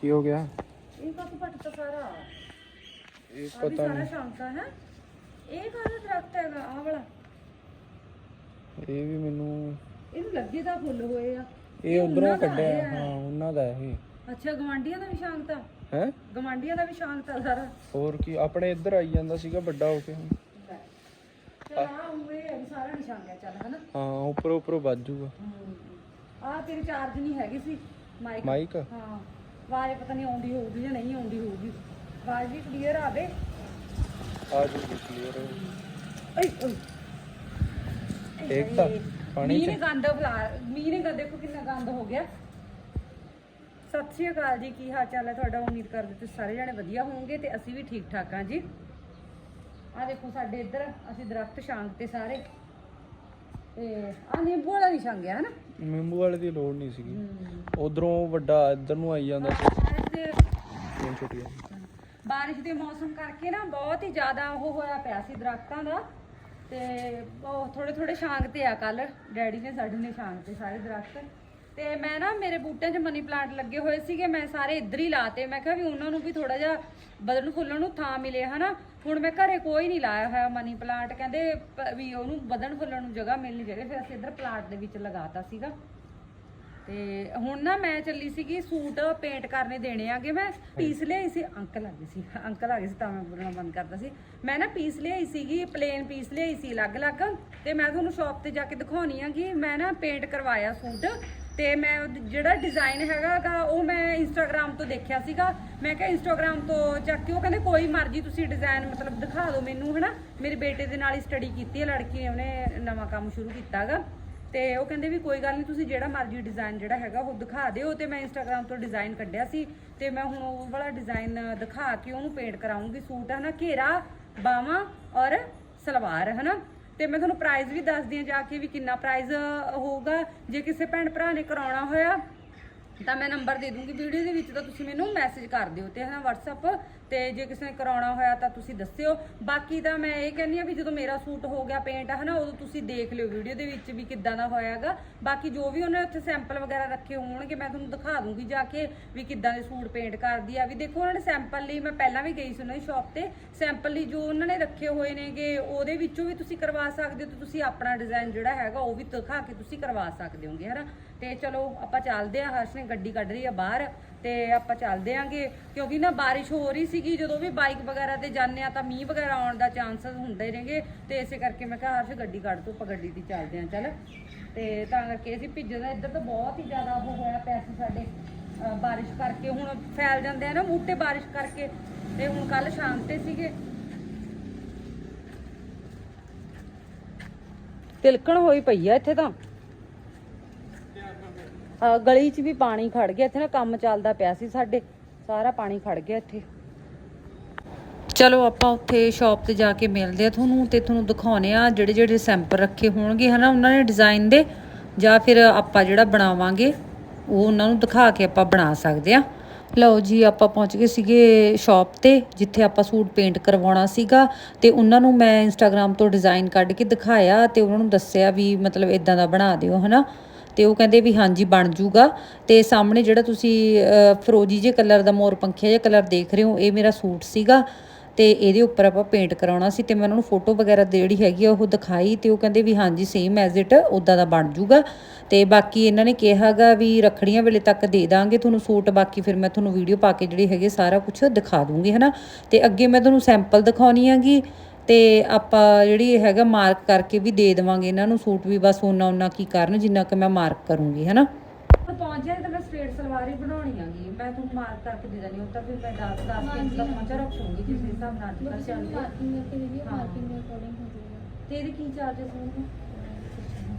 ਕੀ ਹੋ ਗਿਆ? ਇਹ ਕਾਫੀ ਪੱਟ ਸਾਰਾ? ਇਹ ਆ ਵੀ ਪਤਾ ਸਾਰਾ ਨਹੀਂ। ਸ਼ਾਂਤਾ ਹੈ? ਇਹ ਕਾਹਦਾ ਦਰਖਤ ਹੈਗਾ? ਆਹ ਵਾਲਾ। ਇਹ ਵੀ ਮੈਨੂੰ ਇਹਨੂੰ ਲੱਗੇ ਤਾਂ ਫੁੱਲ ਹੋਏ ਆ। ਇਹ ਉਧਰੋਂ ਕੱਢਿਆ ਇਹ ਹਾਂ ਉਹਨਾਂ ਦਾ ਇਹ। ਅੱਛਾ ਗਵਾਂਡੀਆਂ ਦਾ ਵੀ ਸ਼ਾਂਤਾ ਹੈ? ਗਵਾਂਡੀਆਂ ਦਾ ਵੀ ਸ਼ਾਂਤਾ ਸਾਰਾ? ਹੋਰ ਕੀ ਆਪਣੇ ਇੱਧਰ ਆਈ ਜਾਂਦਾ ਸੀਗਾ ਵੱਡਾ ਹੋ ਕੇ ਹੁਣ। ਚਲ ਆ ਉਵੇਂ ਹੈ ਵੀ ਸਾਰਾ ਨਿਸ਼ਾਨ ਗਿਆ ਚੱਲ ਹਨਾ? ਹਾਂ ਉੱਪਰੋਂ ਉੱਪਰੋਂ ਵੱਜ ਜੂਗਾ। ਆ ਤੇਰੀ ਚਾਰਜ ਨਹੀਂ ਹੈਗੀ ਸੀ ਮਾਈਕ ਮਾਈਕ ਹਾਂ। ਆਵਾਜ਼ ਪਤਾ ਨਹੀਂ ਆਉਂਦੀ ਹੋਊਗੀ ਜਾਂ ਨਹੀਂ ਆਉਂਦੀ ਹੋਊਗੀ। ਆਵਾਜ਼ ਵੀ ਕਲੀਅਰ ਆਵੇ। ਆ ਜੂਗੀ ਕਲੀਅਰ ਓਏ ਓਏ। ਇੱਕ ਤਾਂ ਪਾਣੀ ਮੀਂਹ ਨੇ ਗੰਦ ਫਲਾ ਮੀਂਹ ਨੇ ਗੰਦ ਦੇਖੋ ਕਿੰਨਾ ਗੰਦ ਹੋ ਗਿਆ। ਸਤਿ ਸ਼੍ਰੀ ਅਕਾਲ ਜੀ ਕੀ ਹਾਲ ਚਾਲ ਹੈ ਤੁਹਾਡਾ? ਉਮੀਦ ਕਰਦੇ ਤੁਸੀਂ ਸਾਰੇ ਜਣੇ ਵਧੀਆ ਹੋਵੋਗੇ ਤੇ ਅਸੀਂ ਵੀ ਠੀਕ ਠਾਕ ਹਾਂ ਜੀ। ਆ ਦੇਖੋ ਸਾਡੇ ਇੱਧਰ ਅਸੀਂ ਦਰਖਤ ਛਾਂਗ ਤੇ ਸਾਰੇ। ਤੇ ਆ ਨਿੰਬੂ ਵਾਲਾ ਨਹੀਂ ਛਾਂਗਿਆ ਹਨਾ? ਨਿੰਬੂ ਵਾਲੇ ਦੀ ਲੋੜ ਨਹੀਂ ਸੀਗੀ। ਉਧਰੋਂ ਵੱਡਾ ਇੱਧਰ ਨੂੰ ਆਈ ਜਾਂਦਾ ਸੀ। ਬਾਰਿਸ਼ ਦੇ ਤਿੰਨ ਛੁੱਟੀਆਂ ਬਾਰਿਸ਼ ਦੇ ਮੌਸਮ ਕਰਕੇ ਨਾ ਬਹੁਤ ਹੀ ਜ਼ਿਆਦਾ ਉਹ ਹੋਇਆ ਪਿਆ ਸੀ ਦਰਖਤਾਂ ਦਾ। ਤੇ ਉਹ ਥੋੜੇ ਥੋੜੇ ਛਾਂਗ ਤੇ ਆ ਕੱਲ ਡੈਡੀ ਨੇ ਸਾਡੇ ਨੇ ਛਾਂਗ ਤੇ ਸਾਰੇ ਦਰਖਤ। ਤੇ ਮੈਂ ਨਾ, ਮੇਰੇ ਬੂਟਿਆਂ 'ਚ ਮਨੀ ਪਲਾਂਟ ਲੱਗੇ ਹੋਏ ਸੀਗੇ, ਮੈਂ ਸਾਰੇ ਇੱਧਰ ਹੀ ਲਾਤੇ। ਮੈਂ ਕਿਹਾ ਵੀ ਉਹਨਾਂ ਨੂੰ ਵੀ ਥੋੜਾ ਜਿਹਾ ਬਦਲਣ ਫੁੱਲਣ ਨੂੰ ਥਾਂ ਮਿਲੇ, ਹਨਾ? ਹੁਣ ਮੈਂ ਘਰੇ ਕੋਈ ਨਹੀਂ ਲਾਇਆ ਹੋਇਆ ਮਨੀ ਪਲਾਂਟ ਕਹਿੰਦੇ ਪ- ਵੀ ਉਹਨੂੰ ਵਧਣ ਫੁੱਲਣ ਨੂੰ ਜਗ੍ਹਾ ਮਿਲਣੀ ਚਾਹੀਦੀ ਫਿਰ ਅਸੀਂ ਇੱਧਰ ਪਲਾਂਟ ਦੇ ਵਿੱਚ ਲਗਾਤਾ ਸੀਗਾ। ਤੇ ਹੁਣ ਨਾ ਮੈਂ ਚੱਲੀ ਸੀਗੀ ਸੂਟ ਪੇਂਟ ਕਰਨੇ ਦੇਣੇ ਆਗੇ। ਮੈਂ ਪੀਸ ਲਿਆਈ ਸੀ। ਅੰਕਲ ਆ ਗਏ ਸੀ। ਅੰਕਲ ਆ ਗਏ ਸੀ ਤਾਂ ਮੈਂ ਬੋਲਣਾ ਬੰਦ ਕਰਦਾ ਸੀ। ਮੈਂ ਨਾ ਪੀਸ ਲਿਆਈ ਸੀਗੀ ਪਲੇਨ ਪੀਸ ਲਿਆਈ ਸੀ ਅਲੱਗ-ਅਲੱਗ। ਤੇ ਮੈਂ ਤੁਹਾਨੂੰ ਸ਼ਾਪ ਤੇ ਜਾ ਕੇ ਦਿਖਾਉਣੀ ਆਗੀ ਮੈਂ ਨਾ ਪੇਂਟ ਕਰਵਾਇਆ ਸੂਟ। ਤੇ ਮੈਂ ਉਹ ਜਿਹੜਾ ਡਿਜ਼ਾਈਨ ਹੈਗਾਗਾ ਉਹ ਮੈਂ ਇੰਸਟਾਗ੍ਰam ਤੋਂ ਦੇਖਿਆ ਸੀਗਾ। ਮੈਂ ਕਿਹਾ ਇੰਸਟਾਗ੍ਰam ਤੋਂ ਚੱਕ ਕੇ ਉਹ ਕਹਿੰਦੇ, ਕੋਈ ਮਰਜ਼ੀ ਤੁਸੀਂ ਡਿਜ਼ਾਈਨ ਮਤਲਬ ਦਿਖਾ ਦਿਓ ਮੈਨੂੰ, ਹਨਾ? ਮੇਰੇ ਬੇਟੇ ਦੇ ਨਾਲ ਹੀ ਸਟੱਡੀ ਕੀਤੀ ਹੈ, ਲੜਕੀ ਨੇ ਉਹਨੇ ਨਵਾਂ ਕੰਮ ਸ਼ੁਰੂ ਕੀਤਾਗਾ ਤੇ ਉਹ ਕਹਿੰਦੇ ਵੀ ਕੋਈ ਗੱਲ ਨਹੀਂ ਤੁਸੀਂ ਜਿਹੜਾ ਮਰਜ਼ੀ ਡਿਜ਼ਾਈਨ ਜਿਹੜਾ ਹੈਗਾ ਉਹ ਦਿਖਾ ਦਿਓ। ਤੇ ਮੈਂ ਇੰਸਟਾਗ੍ਰam ਤੋਂ ਡਿਜ਼ਾਈਨ ਕੱਢਿਆ ਸੀ। ਤੇ ਮੈਂ ਹੁਣ ਉਹ ਵਾਲਾ ਡਿਜ਼ਾਈਨ ਦਿਖਾ ਕੇ ਉਹਨੂੰ ਪੇਂਟ ਕਰਾਉਂਗੀ ਸੂਟ, ਹਨਾ? ਘੇਰਾ, ਬਾਹਾਂ ਔਰ ਸਲਵਾਰ, ਹਨਾ? ਤੇ ਮੈਂ ਤੁਹਾਨੂੰ ਪ੍ਰਾਈਜ਼ ਵੀ ਦੱਸਦੀ ਹਾਂ ਜਾ ਕੇ ਵੀ ਕਿੰਨਾ ਪ੍ਰਾਈਜ਼ ਹੋਊਗਾ। ਜੇ ਕਿਸੇ ਭੈਣ ਭਰਾ ਨੇ ਕਰਾਉਣਾ ਹੋਇਆ ਤਾਂ ਮੈਂ ਨੰਬਰ ਦੇ ਦੂੰਗੀ ਵੀਡੀਓ ਦੇ ਵਿੱਚ, ਤਾਂ ਤੁਸੀਂ ਮੈਨੂੰ ਮੈਸੇਜ ਕਰ ਦਿਓ ਤੇ ਹਨਾ WhatsApp ਤੇ ਜੇ ਕਿਸੇ ਨੇ ਕਰਾਉਣਾ ਹੋਇਆ ਤਾਂ ਤੁਸੀਂ ਦੱਸਿਓ। ਬਾਕੀ ਤਾਂ ਮੈਂ ਇਹ ਕਹਿੰਦੀ ਆ ਵੀ ਜਦੋਂ ਮੇਰਾ ਸੂਟ ਹੋ ਗਿਆ ਪੇਂਟ ਹਨਾ, ਉਦੋਂ ਤੁਸੀਂ ਦੇਖ ਲਿਓ ਵੀਡੀਓ ਦੇ ਵਿੱਚ ਵੀ ਕਿੱਦਾਂ ਦਾ ਹੋਇਆਗਾ। ਬਾਕੀ ਜੋ ਵੀ ਉਹਨਾਂ ਨੇ ਉੱਥੇ ਸੈਂਪਲ ਵਗੈਰਾ ਰੱਖੇ ਹੋਣਗੇ, ਮੈਂ ਤੁਹਾਨੂੰ ਦਿਖਾ ਦੂੰਗੀ ਜਾ ਕੇ ਵੀ ਕਿੱਦਾਂ ਦੇ ਸੂਟ ਪੇਂਟ ਕਰਦੀ ਆ। ਵੀ ਦੇਖੋ, ਉਹਨਾਂ ਨੇ ਸੈਂਪਲ ਲਈ ਮੈਂ ਪਹਿਲਾਂ ਵੀ ਗਈ ਸੀ ਉਹਨਾਂ ਦੀ ਸ਼ਾਪ ਤੇ। ਸੈਂਪਲ ਲਈ ਜੋ ਉਹਨਾਂ ਨੇ ਰੱਖੇ ਹੋਏ ਨੇਗੇ, ਉਹਦੇ ਵਿੱਚੋਂ ਵੀ ਤੁਸੀਂ ਕਰਵਾ ਸਕਦੇ ਹੋ ਤੇ ਤੁਸੀਂ ਆਪਣਾ ਡਿਜ਼ਾਈਨ ਜਿਹੜਾ ਹੈਗਾ, ਉਹ ਵੀ ਦਿਖਾ ਕੇ ਤੁਸੀਂ ਕਰਵਾ ਸਕਦੇ ਹੋਗੇ, ਹਨਾ। ਤੇ ਚਲੋ ਆਪਾਂ ਚੱਲਦੇ ਆ ਹਰਸ਼ ਨੇ ਗੱਡੀ ਕੱਢ ਰਹੀ ਆ ਬਾਹਰ ਤੇ ਆਪਾਂ ਚੱਲਦੇ ਆਂਗੇ ਕਿਉਂਕਿ ਨਾ ਬਾਰਿਸ਼ ਹੋ ਰਹੀ ਸੀਗੀ, ਜਦੋਂ ਵੀ ਬਾਈਕ ਵਗੈਰਾ ਤੇ ਜਾਂਦੇ ਆ ਤਾਂ ਮੀਂਹ ਵਗੈਰਾ ਆਉਣ ਦਾ ਚਾਂਸਸ ਹੁੰਦੇ ਨੇਗੇ। ਤੇ ਇਸੇ ਕਰਕੇ ਮੈਂ ਕਿਹਾ, ਹਰਸ਼ ਗੱਡੀ ਕੱਢ ਤੂੰ, ਆਪਾਂ ਗੱਡੀ ਤੇ ਚੱਲਦੇ ਆ ਚੱਲ। ਤੇ ਤਾਂ ਕਰਕੇ ਅਸੀਂ ਭਿੱਜਦਾ ਇੱਧਰ ਤਾਂ ਬਹੁਤ ਹੀ ਜ਼ਿਆਦਾ ਉਹ ਹੋਇਆ ਪਿਆ ਸਾਡੇ ਬਾਰਿਸ਼ ਕਰਕੇ। ਹੁਣ ਫੈਲ ਜਾਂਦੇ ਆ ਨਾ ਬੂਟੇ ਬਾਰਿਸ਼ ਕਰਕੇ। ਤੇ ਹੁਣ ਕੱਲ ਸ਼ਾਮ ਤੇ ਸੀਗੇ। ਤਿਲਕਣ ਹੋਈ ਪਈ ਆ ਇੱਥੇ ਤਾਂ। ਗਲੀ 'ਚ ਵੀ ਪਾਣੀ ਖੜ ਗਿਆ, ਇੱਥੇ ਨਾ ਕੰਮ ਚੱਲਦਾ ਪਿਆ ਸੀ ਸਾਡੇ, ਸਾਰਾ ਪਾਣੀ ਖੜ ਗਿਆ ਇੱਥੇ। ਚਲੋ ਆਪਾਂ ਉੱਥੇ ਸ਼ਾਪ ਤੇ ਜਾ ਕੇ ਮਿਲਦੇ ਆ ਤੁਹਾਨੂੰ ਤੇ ਤੁਹਾਨੂੰ ਦਿਖਾਉਨੇ ਆ ਜਿਹੜੇ ਜਿਹੜੇ ਸੈਂਪਲ ਰੱਖੇ ਹੋਣਗੇ, ਹਨਾ? ਉਹਨਾਂ ਨੇ ਡਿਜ਼ਾਈਨ ਦੇ ਜਾਂ ਫਿਰ ਆਪਾਂ ਜਿਹੜਾ ਬਣਾਵਾਂਗੇ, ਉਹ ਉਹਨਾਂ ਨੂੰ ਦਿਖਾ ਕੇ ਆਪਾਂ ਬਣਾ ਸਕਦੇ ਆ। ਲਓ ਜੀ, ਆਪਾਂ ਪਹੁੰਚ ਗਏ ਸੀਗੇ ਸ਼ਾਪ ਤੇ, ਜਿੱਥੇ ਆਪਾਂ ਸੂਟ ਪੇਂਟ ਕਰਵਾਉਣਾ ਸੀਗਾ ਤੇ ਉਹਨਾਂ ਨੂੰ ਮੈਂ ਇੰਸਟਾਗ੍ਰam ਤੋਂ ਡਿਜ਼ਾਈਨ ਕੱਢ ਕੇ ਦਿਖਾਇਆ ਤੇ ਉਹਨਾਂ ਨੂੰ ਦੱਸਿਆ ਵੀ ਮਤਲਬ ਇਦਾਂ ਦਾ ਬਣਾ ਦਿਓ, ਹਨਾ? ਤੇ ਉਹ ਕਹਿੰਦੇ ਵੀ ਹਾਂਜੀ, ਬਣ ਜੂਗਾ। ਤੇ ਸਾਹਮਣੇ ਜਿਹੜਾ ਤੁਸੀਂ ਫਰੋਜੀ ਜੇ ਕਲਰ ਦਾ ਮੋਰ ਪੰਖੀਆ ਜਿਹਾ ਕਲਰ ਦੇਖ ਰਹੇ ਹੋ, ਇਹ ਮੇਰਾ ਸੂਟ ਸੀਗਾ। ਤੇ ਇਹਦੇ ਉੱਪਰ ਆਪਾਂ ਪੇਂਟ ਕਰਾਉਣਾ ਸੀ ਤੇ ਮੈਂ ਉਹਨਾਂ ਨੂੰ ਫੋਟੋ ਵਗੈਰਾ ਜਿਹੜੀ ਹੈਗੀ ਆ, ਉਹ ਦਿਖਾਈ ਤੇ ਉਹ ਕਹਿੰਦੇ ਵੀ ਹਾਂਜੀ ਸੇਮ ਐਜ਼ ਇਟ ਉਦਾਂ ਦਾ ਬਣ ਜੂਗਾ। ਤੇ ਬਾਕੀ ਇਹਨਾਂ ਨੇ ਕਿਹਾਗਾ ਵੀ ਰੱਖੜੀਆਂ ਵੇਲੇ ਤੱਕ ਦੇ ਦਾਂਗੇ ਤੁਹਾਨੂੰ ਸੂਟ, ਬਾਕੀ ਫਿਰ ਮੈਂ ਤੁਹਾਨੂੰ ਵੀਡੀਓ ਪਾ ਕੇ ਜਿਹੜੀ ਹੈਗੇ ਸਾਰਾ ਕੁਝ ਦਿਖਾ ਦੂੰਗੀ, ਹਨਾ। ਤੇ ਅੱਗੇ ਮੈਂ ਤੁਹਾਨੂੰ ਸੈਂਪਲ ਦਿਖਾਉਣੀ ਹੈਗੀ। ਤੇ ਆਪਾਂ ਜਿਹੜੀ ਹੈਗਾ ਮਾਰਕ ਕਰਕੇ ਵੀ ਦੇ ਦੇਵਾਂਗੇ ਇਹਨਾਂ ਨੂੰ ਸੂਟ ਵੀ ਬਸ ਉਹਨਾਂ ਉਹਨਾਂ ਕੀ ਕਰਨ ਜਿੰਨਾ ਕਿ ਮੈਂ ਮਾਰਕ ਕਰੂੰਗੀ ਹਨਾ? ਪਹੁੰਚ ਜਾਏ ਤਾਂ ਮੈਂ ਸਟ੍ਰੇਟ ਸਲਵਾਰ ਹੀ ਬਣਾਉਣੀ ਆਗੀ ਮੈਂ ਤੁਹਾਨੂੰ ਮਾਰਕ ਕਰਕੇ ਦੇ ਦੇਣੀ ਉਹ ਤਾਂ ਫਿਰ ਮੈਂ 10 10 ਇੰਚ ਦਾ ਪਹੁੰਚਾ ਰੱਖੂੰਗੀ ਜਿਸ ਹਿਸਾਬ ਨਾਲ ਅੰਦਰ ਚੱਲਦੀ ਹੈ ਮਾਰਕਿੰਗ ਤੇ ਵੀ ਹਾਂ। ਮਾਰਕਿੰਗ ਦੇ ਅਕੋਰਡਿੰਗ ਹੋ। ਜਾਏਗਾ ਤੇ ਇਹਦੇ ਕੀ ਚਾਰजेस ਹੋਣਗੇ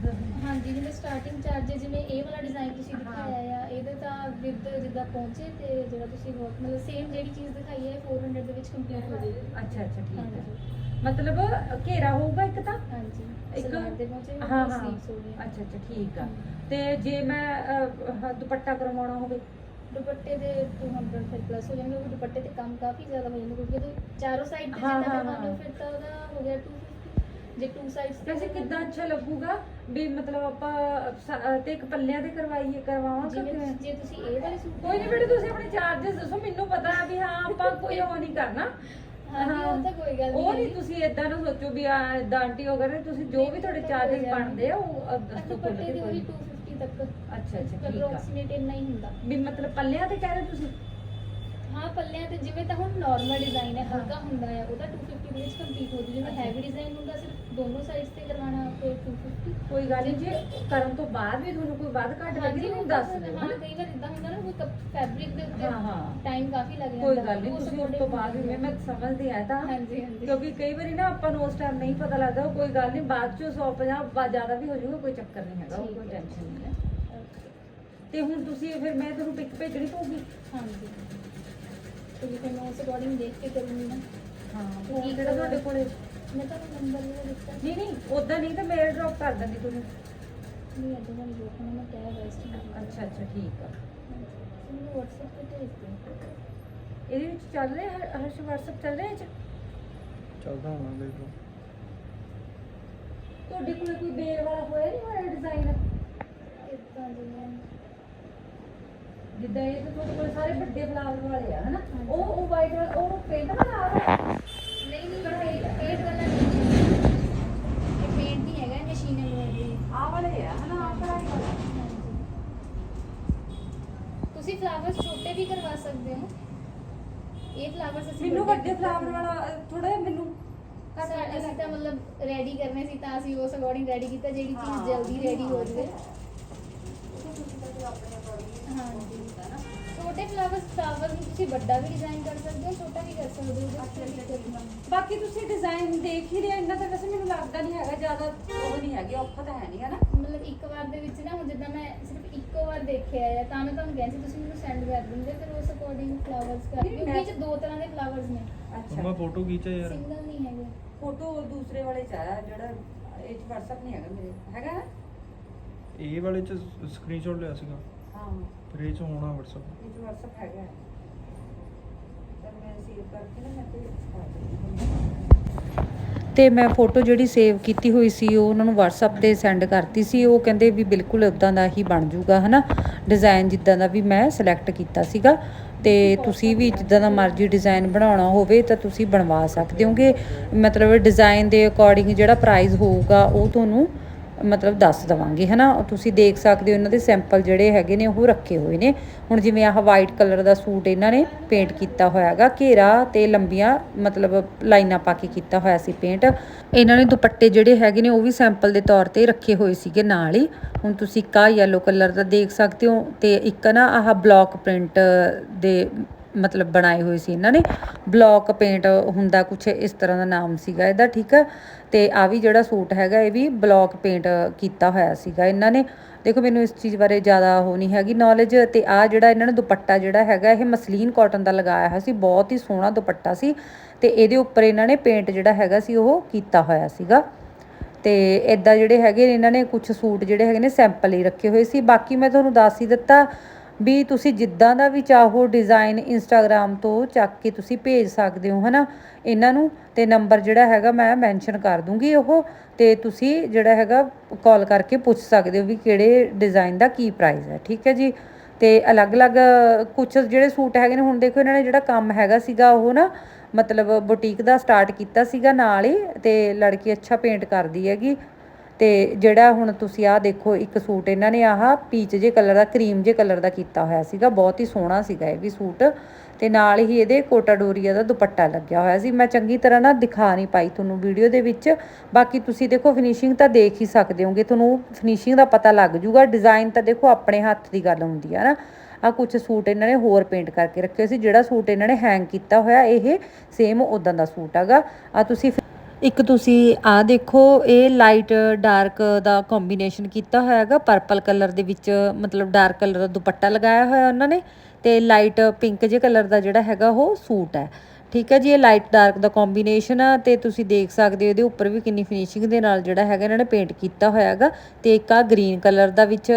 ਹਾਂਜੀ ਜਿਵੇਂ ਸਟਾਰਟਿੰਗ ਚਾਰਜ ਜਿਵੇਂ ਇਹ ਵਾਲਾ ਡਿਜ਼ਾਈਨ ਤੁਸੀਂ। ਦਿਖਾਇਆ ਆ ਇਹਦੇ ਤਾਂ ਵਿਦ ਜਿੱਦਾਂ ਪਹੁੰਚੇ ਤੇ ਜਿਹੜਾ ਤੁਸੀਂ work ਮਤਲਬ ਸੇਮ ਜਿਹੜੀ ਚੀਜ਼ ਦਿਖਾਈ ਹੈ ਇਹ 400 ਦੇ ਵਿੱਚ ਕੰਪਲੀਟ ਹੋ ਜਾਏਗੀ। ਅੱਛਾ ਅੱਛਾ ਠੀਕ ਹੈ ਮਤਲਬ ਘੇਰਾ ਹੋਊਗਾ ਇੱਕ ਤਾਂ? ਹਾਂਜੀ। ਇੱਕ- ਹਾਂ ਹਾਂ। ਅੱਛਾ ਅੱਛਾ ਠੀਕ ਆ। ਤੇ ਜੇ ਮੈਂ ਦੁਪੱਟਾ ਕਰਵਾਉਣਾ ਹੋਵੇ? ਦੁਪੱਟੇ ਦੇ 200 ਫਿਰ ਪਲੱਸ ਹੋ ਜਾਣਗੇ ਉਹ ਦੁਪੱਟੇ ਤੇ ਕੰਮ ਕਾਫੀ ਜ਼ਿਆਦਾ ਹੋ ਜਾਂਦਾ ਕਿਉਂਕਿ ਚਾਰੋਂ ਸਾਈਡ ਤੇ ਹੋ ਹਾਂ। ਫਿਰ ਤਾਂ ਉਹਦਾ ਹੋ ਗਿਆ 250 ਜੇ ਟੂ ਸਾਈਡਸ ਤੇ ਕਿੱਦਾਂ ਅੱਛਾ ਲੱਗੂਗਾ? ਵੀ ਮਤਲਬ ਆਪਾਂ ਤੇ ਇੱਕ ਪੱਲਿਆਂ ਤੇ ਕਰਵਾਈਏ ਕਰਵਾਉਣ ਜੇ ਤੁਸੀਂ ਇਹ ਵਾਲੇ ਸੂਟ ਕੋਈ ਨਹੀਂ ਬੇਟੇ ਤੁਸੀਂ ਆਪਣੇ ਚਾਰजेस ਦੱਸੋ ਮੈਨੂੰ ਪਤਾ ਵੀ ਹਾਂ ਆਪਾਂ ਕੋਈ ਉਹ ਨਹੀਂ ਕਰਨਾ। ਉਹ ਨਹੀਂ ਤੁਸੀਂ ਇਦਾਂ ਨਾ ਸੋਚੋ ਵੀ ਆ ਇਦਾਂ ਆਂਟੀ ਹੋ ਕਰੇ ਤੁਸੀਂ ਜੋ ਵੀ ਤੁਹਾਡੇ ਚਾਰजेस ਬਣਦੇ ਆ ਉਹ ਦੱਸੋ ਕੋਈ। 250 ਅੱਛਾ ਅੱਛਾ ਠੀਕ ਆ। ਵੀ ਮਤਲਬ ਪੱਲਿਆਂ ਤੇ ਕਹਿ ਰਹੇ ਤੁਸੀਂ? ਹਾਂ ਪੱਲਿਆਂ ਤੇ ਜਿਵੇਂ ਤਾਂ ਹੁਣ ਨਾਰਮਲ ਡਿਜ਼ਾਈਨ ਹੈ ਹਲਕਾ ਹੁੰਦਾ ਹੈ ਉਹਦਾ 250 ਦੇ ਵਿੱਚ ਕੰਪਲੀਟ ਹੋ ਜੂ ਜਿਵੇਂ ਹੈਵੀ ਡਿਜ਼ਾਈਨ ਹੁੰਦਾ ਸਿਰਫ ਦੋਨੋਂ ਸਾਈਡਸ ਤੇ ਕਰਵਾਉਣਾ ਫਿਰ 250 ਕੋਈ ਗੱਲ ਨਹੀਂ ਜੇ ਕਰਨ ਤੋਂ ਬਾਅਦ ਵੀ ਤੁਹਾਨੂੰ ਕੋਈ ਵੱਧ ਘੱਟ ਲੱਗੇ ਤਾਂ ਦੱਸ ਦਿਓ। ਹਾਂ? ਕਈ ਵਾਰ ਇਦਾਂ ਹੁੰਦਾ ਨਾ ਕੋਈ ਫੈਬਰਿਕ ਦੇ ਉੱਤੇ ਹਾਂ, ਹਾਂ। ਟਾਈਮ ਕਾਫੀ ਲੱਗ ਜਾਂਦਾ। ਕੋਈ ਗੱਲ ਨਹੀਂ ਤੁਸੀਂ ਉਸ ਤੋਂ ਬਾਅਦ ਵੀ ਮੈਂ ਸਮਝਦੀ ਆ ਤਾਂ ਹਾਂਜੀ ਹਾਂਜੀ। ਕਿਉਂਕਿ ਕਈ ਵਾਰੀ ਨਾ ਆਪਾਂ ਨੂੰ ਉਸ ਟਾਈਮ ਨਹੀਂ ਪਤਾ ਲੱਗਦਾ ਕੋਈ ਗੱਲ ਨਹੀਂ ਬਾਅਦ ਚੋਂ 150 ਬਾ ਜ਼ਿਆਦਾ ਵੀ ਹੋ ਜਾਊਗਾ ਕੋਈ ਚੱਕਰ ਨਹੀਂ ਹੈਗਾ ਕੋਈ। ਟੈਨਸ਼ਨ ਨਹੀਂ ਹੈ। ਤੇ ਹੁਣ ਤੁਸੀਂ ਫਿਰ ਮੈਂ ਤੁਹਾਨੂੰ ਪਿਕ ਭੇਜਣੀ ਪਊਗੀ? ਹਾਂਜੀ। ਤੇ ਫਿਰ ਮੈਂ ਉਸ ਅਕੋਰਡਿੰਗ ਦੇਖ ਕੇ ਕਰੂੰਗੀ ਨਾ ਹਾਂ। ਫੋਨ ਕੀ ਕਿਹੜਾ ਤੁਹਾਡੇ ਕੋਲੇ? ਮੈਂ ਤੁਹਾਨੂੰ ਨੰਬਰ ਵੀ ਦਿੱਤਾ। ਨਹੀਂ ਨਹੀਂ ਉਦਾਂ ਨਹੀਂ ਤਾਂ ਮੇਲ ਡ੍ਰੌਪ ਕਰ ਦਿੰਦੀ ਤੁਹਾਨੂੰ। ਨਹੀਂ ਅੱਜ ਮੈਂ ਲੋਕਾਂ ਨੂੰ ਮੈਂ ਕਿਹਾ ਵੈਸ ਅੱਛਾ ਅੱਛਾ ਠੀਕ ਆ। ਮੈਨੂੰ WhatsApp ਤੇ ਭੇਜ ਦਿਓ ਇਹਦੇ ਵਿੱਚ ਚੱਲ ਰਿਹਾ ਹਰ- ਹਰਸ਼ WhatsApp ਚੱਲ ਰਿਹਾ ਇਹ 'ਚ? ਚੱਲਦਾ ਹੋਣਾ ਦੇਖ ਲਓ। ਤੁਹਾਡੇ ਕੋਲੇ ਕੋਈ ਬੇਲ ਵਾਲਾ ਹੋਇਆ ਨਹੀਂ ਹੋਇਆ ਡਿਜ਼ਾਈਨ ਇਦਾਂ ਜਿਵੇਂ ਜਿੱਦਾਂ ਇਹ ਤਾਂ ਤੁਹਾਡੇ ਕੋਲ ਸਾਰੇ ਵੱਡੇ ਫਲਾਵਰ ਵਾਲੇ ਆ ਹਨਾ? ਉਹ ਉਹ ਵਾਈਟ ਵਾਲਾ ਉਹ ਪੇਂਟ ਵਾਲਾ ਆ ਰਿਹਾ? ਨਹੀਂ ਨਹੀਂ ਇਹ ਪੇਂਟ ਵਾਲਾ ਨਹੀਂ। ਇਹ ਪੇਂਟ ਨਹੀਂ ਹੈਗਾ ਮਸ਼ੀਨ ਐਮਬ੍ਰੋਇਡਰੀ ਆ ਵਾਲੇ ਆ ਹਨਾ? ਆ ਕਢਾਈ ਵਾਲਾ। ਤੁਸੀਂ ਫਲਾਵਰਸ ਛੋਟੇ ਵੀ ਕਰਵਾ ਸਕਦੇ ਹੋ। ਇਹ ਫਲਾਵਰਸ ਅਸੀਂ ਮੈਨੂੰ ਵੱਡੇ ਫਲਾਵਰ ਵਾਲਾ ਥੋੜਾ ਜਿਹਾ ਮੈਨੂੰ ਘੱਟ ਅਸੀਂ ਤਾਂ ਮਤਲਬ ਰੈਡੀ ਕਰਨੇ ਸੀ ਤਾਂ ਅਸੀਂ ਉਸ ਅਕੋਰਡਿੰਗ ਰੈਡੀ ਕੀਤਾ ਜਿਹੜੀ ਚੀਜ਼ ਜਲਦੀ ਰੈਡੀ ਹੋ ਜਾਵੇ ਹਾਂਜੀ ਛੋਟੇ ਫਲਾਵਰਸ ਫਲਾਵਰ ਨੂੰ ਤੁਸੀਂ ਵੱਡਾ ਵੀ ਡਿਜ਼ਾਈਨ ਕਰ ਸਕਦੇ ਹੋ ਛੋਟਾ ਵੀ ਕਰ ਸਕਦੇ ਹੋ ਦਿੱਕਤ ਨਹੀਂ। ਬਾਕੀ ਤੁਸੀਂ ਡਿਜ਼ਾਈਨ ਦੇਖ ਹੀ ਲਿਆ ਇੰਨਾ ਤਾਂ ਵੈਸੇ ਮੈਨੂੰ ਲੱਗਦਾ ਨਹੀਂ ਹੈਗਾ ਜ਼ਿਆਦਾ ਉਹ ਨਹੀਂ ਹੈਗੀ ਔਖਾ ਤਾਂ ਹੈ ਨਹੀਂ ਹੈ ਨਾ ਮਤਲਬ ਇੱਕ ਵਾਰ ਦੇ ਵਿੱਚ ਨਾ ਹੁਣ ਜਿੱਦਾਂ ਮੈਂ ਸਿਰਫ ਇੱਕੋ ਵਾਰ ਦੇਖਿਆ ਹੈ ਤਾਂ ਮੈਂ ਤੁਹਾਨੂੰ ਕਹਿੰਦੀ ਸੀ ਤੁਸੀਂ ਮੈਨੂੰ ਸੈਂਡ ਕਰ ਦਿੰਦੇ ਫਿਰ ਉਸ ਅਕੋਰਡਿੰਗ ਫਲਾਵਰਸ ਕਰ ਨਹੀਂ, ਕਿਉਂਕਿ ਮੈਂ- ਇਹ 'ਚ ਦੋ ਤਰ੍ਹਾਂ ਦੇ ਫਲਾਵਰਸ ਨੇ। ਮੈਂ ਫੋਟੋ ਖਿੱਚਿਆ ਯਾਰ। ਸਿੰਗਲ ਨਹੀਂ ਹੈਗੇ। ਫੋਟੋ ਦੂਸਰੇ ਵਾਲੇ ਚ ਆਇਆ ਜਿਹੜਾ ਇਹ ਚ WhatsApp ਨਹੀਂ ਹੈਗਾ ਮੇਰੇ ਹੈਗਾ? ਇਹ ਵਾਲੇ ਚ ਸਕਰੀਨਸ਼ਾਟ ਲਿਆ ਸੀਗਾ। ਹਾਂ। ਫਿਰ ਇਹ ਚ ਹੋਣਾ WhatsApp ਇਹ ਚ WhatsApp ਹੈਗਾ ਤਾਂ ਮੈਂ ਸੇਵ ਕਰਕੇ ਨਾ ਮੈਂ ਤੇ ਪਾ ਦਿੰਦੀ ਤੇ ਮੈਂ ਫੋਟੋ ਜਿਹੜੀ ਸੇਵ ਕੀਤੀ ਹੋਈ ਸੀ ਉਹ ਉਹਨਾਂ ਨੂੰ WhatsApp ਤੇ ਸੈਂਡ ਕਰਤੀ ਸੀ। ਉਹ ਕਹਿੰਦੇ ਵੀ ਬਿਲਕੁਲ ਉਦਾਂ ਦਾ ਹੀ ਬਣ ਜਾਊਗਾ ਹਨਾ? ਡਿਜ਼ਾਈਨ ਜਿੱਦਾਂ ਦਾ ਵੀ ਮੈਂ ਸਿਲੈਕਟ ਕੀਤਾ ਸੀਗਾ। ਤੇ ਤੁਸੀਂ ਵੀ ਜਿੱਦਾਂ ਦਾ ਮਰਜ਼ੀ ਡਿਜ਼ਾਈਨ ਬਣਾਉਣਾ ਹੋਵੇ ਤਾਂ ਤੁਸੀਂ ਬਣਵਾ ਸਕਦੇ ਹੋਗੇ। ਮਤਲਬ ਡਿਜ਼ਾਈਨ ਦੇ ਅਕੋਰਡਿੰਗ ਜਿਹੜਾ ਪ੍ਰਾਈਸ ਹੋਊਗਾ ਉਹ ਤੁਹਾਨੂੰ ਮਤਲਬ ਦੱਸ ਦਵਾਂਗੇ, ਹਨਾ? ਉਹ ਤੁਸੀਂ ਦੇਖ ਸਕਦੇ ਹੋ ਇਹਨਾਂ ਦੇ ਸੈਂਪਲ ਜਿਹੜੇ ਹੈਗੇ ਨੇ, ਉਹ ਰੱਖੇ ਹੋਏ ਨੇ। ਹੁਣ ਜਿਵੇਂ ਆਹ ਵਾਈਟ ਕਲਰ ਦਾ ਸੂਟ ਇਹਨਾਂ ਨੇ ਪੇਂਟ ਕੀਤਾ ਹੋਇਆਗਾ ਘੇਰਾ ਤੇ ਲੰਬੀਆਂ, ਮਤਲਬ ਲਾਈਨਾਂ ਪਾ ਕੇ ਕੀਤਾ ਹੋਇਆ ਸੀ ਪੇਂਟ ਇਹਨਾਂ ਨੇ ਦੁਪੱਟੇ ਜਿਹੜੇ ਹੈਗੇ ਨੇ, ਉਹ ਵੀ ਸੈਂਪਲ ਦੇ ਤੌਰ ਤੇ ਰੱਖੇ ਹੋਏ ਸੀਗੇ ਨਾਲ ਹੀ। ਹੁਣ ਤੁਸੀਂ ਇੱਕ ਯੈਲੋ ਕਲਰ ਦਾ ਦੇਖ ਸਕਦੇ ਹੋ ਤੇ ਇੱਕ ਨਾ ਆਹ ਬਲੌਕ ਪ੍ਰਿੰਟ ਦੇ ਮਤਲਬ ਬਣਾਏ ਹੋਏ ਸੀ ਇਹਨਾਂ ਨੇ। ਬਲੌਕ ਪੇਂਟ ਹੁੰਦਾ ਕੁਝ ਇਸ ਤਰ੍ਹਾਂ ਦਾ ਨਾਮ ਸੀਗਾ ਇਹਦਾ, ਠੀਕ ਆ? ਤੇ ਆ ਵੀ ਜਿਹੜਾ ਸੂਟ ਹੈਗਾ ਇਹ ਵੀ ਬਲੌਕ ਪੇਂਟ ਕੀਤਾ ਹੋਇਆ ਸੀਗਾ ਇਹਨਾਂ ਨੇ। ਦੇਖੋ ਮੈਨੂੰ ਇਸ ਚੀਜ਼ ਬਾਰੇ ਜ਼ਿਆਦਾ ਉਹ ਨਹੀਂ ਹੈਗੀ ਨੌਲੇਜ ਤੇ ਆ ਜਿਹੜਾ ਇਹਨਾਂ ਨੇ ਦੁਪੱਟਾ ਜਿਹੜਾ ਹੈਗਾ ਇਹ ਮਸਲੀਨ ਕਾਟਨ ਦਾ ਲਗਾਇਆ ਹੋਇਆ ਸੀ, ਬਹੁਤ ਹੀ ਸੋਹਣਾ ਦੁਪੱਟਾ ਸੀ ਤੇ ਇਹਦੇ ਉੱਪਰ ਇਹਨਾਂ ਨੇ ਪੇਂਟ ਜਿਹੜਾ ਹੈਗਾ ਸੀ ਉਹ ਕੀਤਾ ਹੋਇਆ ਸੀਗਾ। ਤੇ ਇਦਾਂ ਜਿਹੜੇ ਹੈਗੇ ਇਹਨਾਂ ਨੇ ਕੁਝ ਸੂਟ ਜਿਹੜੇ ਹੈਗੇ ਨੇ ਸੈਂਪਲ ਹੀ ਰੱਖੇ ਹੋਏ ਸੀ। ਬਾਕੀ ਮੈਂ ਤੁਹਾਨੂੰ ਦੱਸ ਹੀ ਦਿੱਤਾ ਵੀ ਤੁਸੀਂ ਜਿੱਦਾਂ ਦਾ ਵੀ ਚਾਹੋ ਡਿਜ਼ਾਈਨ ਇੰਸਟਾਗ੍ਰam ਤੋਂ ਚੱਕ ਕੇ ਤੁਸੀਂ ਭੇਜ ਸਕਦੇ ਹੋ, ਹਨਾ? ਇਹਨਾਂ ਨੂੰ ਤੇ ਨੰਬਰ ਜਿਹੜਾ ਹੈਗਾ ਮੈਂ ਮੈਂਸ਼ਨ ਕਰ ਦੂੰਗੀ ਉਹ ਤੇ ਤੁਸੀਂ ਜਿਹੜਾ ਹੈਗਾ ਕਾਲ ਕਰਕੇ ਪੁੱਛ ਸਕਦੇ ਹੋ ਵੀ ਕਿਹੜੇ ਡਿਜ਼ਾਈਨ ਦਾ ਕੀ ਪ੍ਰਾਈਸ ਹੈ, ਠੀਕ ਹੈ ਜੀ? ਤੇ ਅਲੱਗ-ਅਲੱਗ ਕੁਝ ਜਿਹੜੇ ਸੂਟ ਹੈਗੇ ਨੇ, ਹੁਣ ਦੇਖੋ ਇਹਨਾਂ ਨੇ ਜਿਹੜਾ ਕੰਮ ਹੈਗਾ ਸੀਗਾ ਉਹ ਨਾ, ਮਤਲਬ ਬੁਟੀਕ ਦਾ ਸਟਾਰਟ ਕੀਤਾ ਸੀਗਾ ਨਾਲ ਹੀ ਤੇ ਲੜਕੀ ਅੱਛਾ ਪੇਂਟ ਕਰਦੀ ਹੈਗੀ। ਤੇ ਜਿਹੜਾ ਹੁਣ ਤੁਸੀਂ ਆਹ ਦੇਖੋ, ਇੱਕ ਸੂਟ ਇਹਨਾਂ ਨੇ ਆਹ ਪੀਚ ਜੇ ਕਲਰ ਦਾ ਕਰੀਮ ਜੇ ਕਲਰ ਦਾ ਕੀਤਾ ਹੋਇਆ ਸੀਗਾ, ਬਹੁਤ ਹੀ ਸੋਹਣਾ ਸੀਗਾ ਇਹ ਵੀ ਸੂਟ। ਤੇ ਨਾਲ ਹੀ ਇਹਦੇ ਕੋਟਾ ਡੋਰੀਆ ਦਾ ਦੁਪੱਟਾ ਲੱਗਿਆ ਹੋਇਆ ਸੀ। ਮੈਂ ਚੰਗੀ ਤਰ੍ਹਾਂ ਨਾ ਦਿਖਾ ਨਹੀਂ ਪਾਈ ਤੁਹਾਨੂੰ ਵੀਡੀਓ ਦੇ ਵਿੱਚ। ਬਾਕੀ ਤੁਸੀਂ ਦੇਖੋ ਫਿਨਿਸ਼ਿੰਗ ਤਾਂ ਦੇਖ ਹੀ ਸਕਦੇ ਹੋਗੇ। ਤੁਹਾਨੂੰ ਫਿਨਿਸ਼ਿੰਗ ਦਾ ਪਤਾ ਲੱਗ ਜੂਗਾ। ਡਿਜ਼ਾਈਨ ਤਾਂ ਦੇਖੋ, ਆਪਣੇ ਹੱਥ ਦੀ ਗੱਲ ਹੁੰਦੀ ਆ ਨਾ। ਆ ਕੁਝ ਸੂਟ ਇਹਨਾਂ ਨੇ ਹੋਰ ਪੇਂਟ ਕਰਕੇ ਰੱਖੇ ਸੀ। ਜਿਹੜਾ ਸੂਟ ਇਹਨਾਂ ਨੇ ਹੈਂਗ ਕੀਤਾ ਹੋਇਆ, ਇਹ ਸੇਮ ਉਦਾਂ ਦਾ ਸੂਟ ਹੈਗਾ। ਆ ਤੁਸੀਂ ਇੱਕ ਤੁਸੀਂ ਆ ਦੇਖੋ, ਇਹ ਲਾਈਟ ਡਾਰਕ ਦਾ ਕੰਬੀਨੇਸ਼ਨ ਕੀਤਾ ਹੋਇਆ ਹੈਗਾ। ਪਰਪਲ ਕਲਰ ਦੇ ਵਿੱਚ, ਮਤਲਬ ਡਾਰਕ ਕਲਰ ਦਾ ਦੁਪੱਟਾ ਲਗਾਇਆ ਹੋਇਆ ਉਹਨਾਂ ਨੇ ਤੇ ਲਾਈਟ ਪਿੰਕ ਜੇ ਕਲਰ ਦਾ ਜਿਹੜਾ ਹੈਗਾ ਉਹ ਸੂਟ ਹੈ। ਠੀਕ ਹੈ ਜੀ, ਇਹ ਲਾਈਟ ਡਾਰਕ ਦਾ ਕੰਬੀਨੇਸ਼ਨ ਆ ਤੇ ਤੁਸੀਂ ਦੇਖ ਸਕਦੇ ਹੋ ਇਹਦੇ ਉੱਪਰ ਵੀ ਕਿੰਨੀ ਫਿਨਿਸ਼ਿੰਗ ਦੇ ਨਾਲ ਜਿਹੜਾ ਹੈਗਾ ਇਹਨਾਂ ਨੇ ਪੇਂਟ ਕੀਤਾ ਹੋਇਆ ਹੈਗਾ ਤੇ ਇੱਕ ਆ ਗ੍ਰੀਨ ਕਲਰ ਦਾ ਵਿੱਚ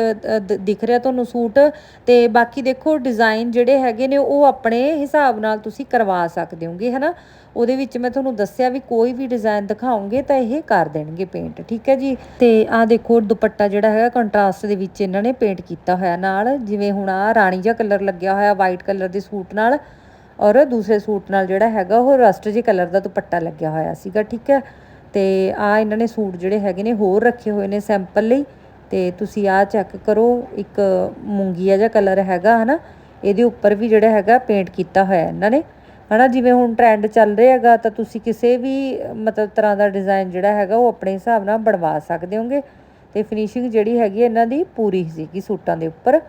ਦਿਖ ਰਿਹਾ ਤੁਹਾਨੂੰ ਸੂਟ ਤੇ ਬਾਕੀ ਦੇਖੋ ਡਿਜ਼ਾਈਨ ਜਿਹੜੇ ਹੈਗੇ ਨੇ ਉਹ ਆਪਣੇ ਹਿਸਾਬ ਨਾਲ ਤੁਸੀਂ ਕਰਵਾ ਸਕਦੇ ਹੋਗੇ, ਹਨਾ? ਉਹਦੇ ਵਿੱਚ ਮੈਂ ਤੁਹਾਨੂੰ ਦੱਸਿਆ ਵੀ ਕੋਈ ਵੀ ਡਿਜ਼ਾਈਨ ਦਿਖਾਉਂਗੇ ਤਾਂ ਇਹ ਕਰ ਦੇਣਗੇ ਪੇਂਟ ਠੀਕ ਹੈ ਜੀ? ਤੇ ਆਹ ਦੇਖੋ ਦੁਪੱਟਾ ਜਿਹੜਾ ਹੈਗਾ ਕੰਟਰਾਸਟ ਦੇ ਵਿੱਚ ਇਹਨਾਂ ਨੇ ਪੇਂਟ ਕੀਤਾ ਹੋਇਆ ਨਾਲ, ਜਿਵੇਂ ਹੁਣ ਆ ਰਾਣੀ ਜਿਹਾ ਕਲਰ ਲੱਗਿਆ ਹੋਇਆ ਵਾਈਟ ਕਲਰ ਦੇ ਸੂਟ ਨਾਲ। ਔਰ ਦੂਸਰੇ ਸੂਟ ਨਾਲ ਜਿਹੜਾ ਹੈਗਾ ਉਹ ਰਸਟ ਜਿਹੇ ਕਲਰ ਦਾ ਦੁਪੱਟਾ ਲੱਗਿਆ ਹੋਇਆ ਸੀਗਾ, ਠੀਕ ਹੈ? ਤੇ ਆ ਇਹਨਾਂ ਨੇ ਸੂਟ ਜਿਹੜੇ ਹੈਗੇ ਨੇ ਹੋਰ ਰੱਖੇ ਹੋਏ ਨੇ ਸੈਂਪਲ ਲਈ, ਤੇ ਤੁਸੀਂ ਆ ਚੈੱਕ ਕਰੋ, ਇੱਕ ਮੂੰਗੀਆ ਜਿਹਾ ਕਲਰ ਹੈਗਾ, ਹਨਾ? ਇਹਦੇ ਉੱਪਰ ਵੀ ਜਿਹੜਾ ਹੈਗਾ ਪੇਂਟ ਕੀਤਾ ਹੋਇਆ ਇਹਨਾਂ ਨੇ। ਹਨਾ, ਜਿਵੇਂ ਹੁਣ ਟ੍ਰੈਂਡ ਚੱਲ ਰਿਹਾ ਹੈਗਾ, ਤਾਂ ਤੁਸੀਂ ਕਿਸੇ ਵੀ, ਮਤਲਬ ਤਰ੍ਹਾਂ ਦਾ ਡਿਜ਼ਾਈਨ ਜਿਹੜਾ ਹੈਗਾ ਉਹ ਆਪਣੇ ਹਿਸਾਬ ਨਾਲ ਬਣਵਾ ਸਕਦੇ ਹੋਗੇ। ਤੇ ਫਿਨਿਸ਼ਿੰਗ ਜਿਹੜੀ ਹੈਗੀ ਇਹਨਾਂ ਦੀ ਪੂਰੀ ਸੀਗੀ ਸੂਟਾਂ ਦੇ ਉੱਪਰ।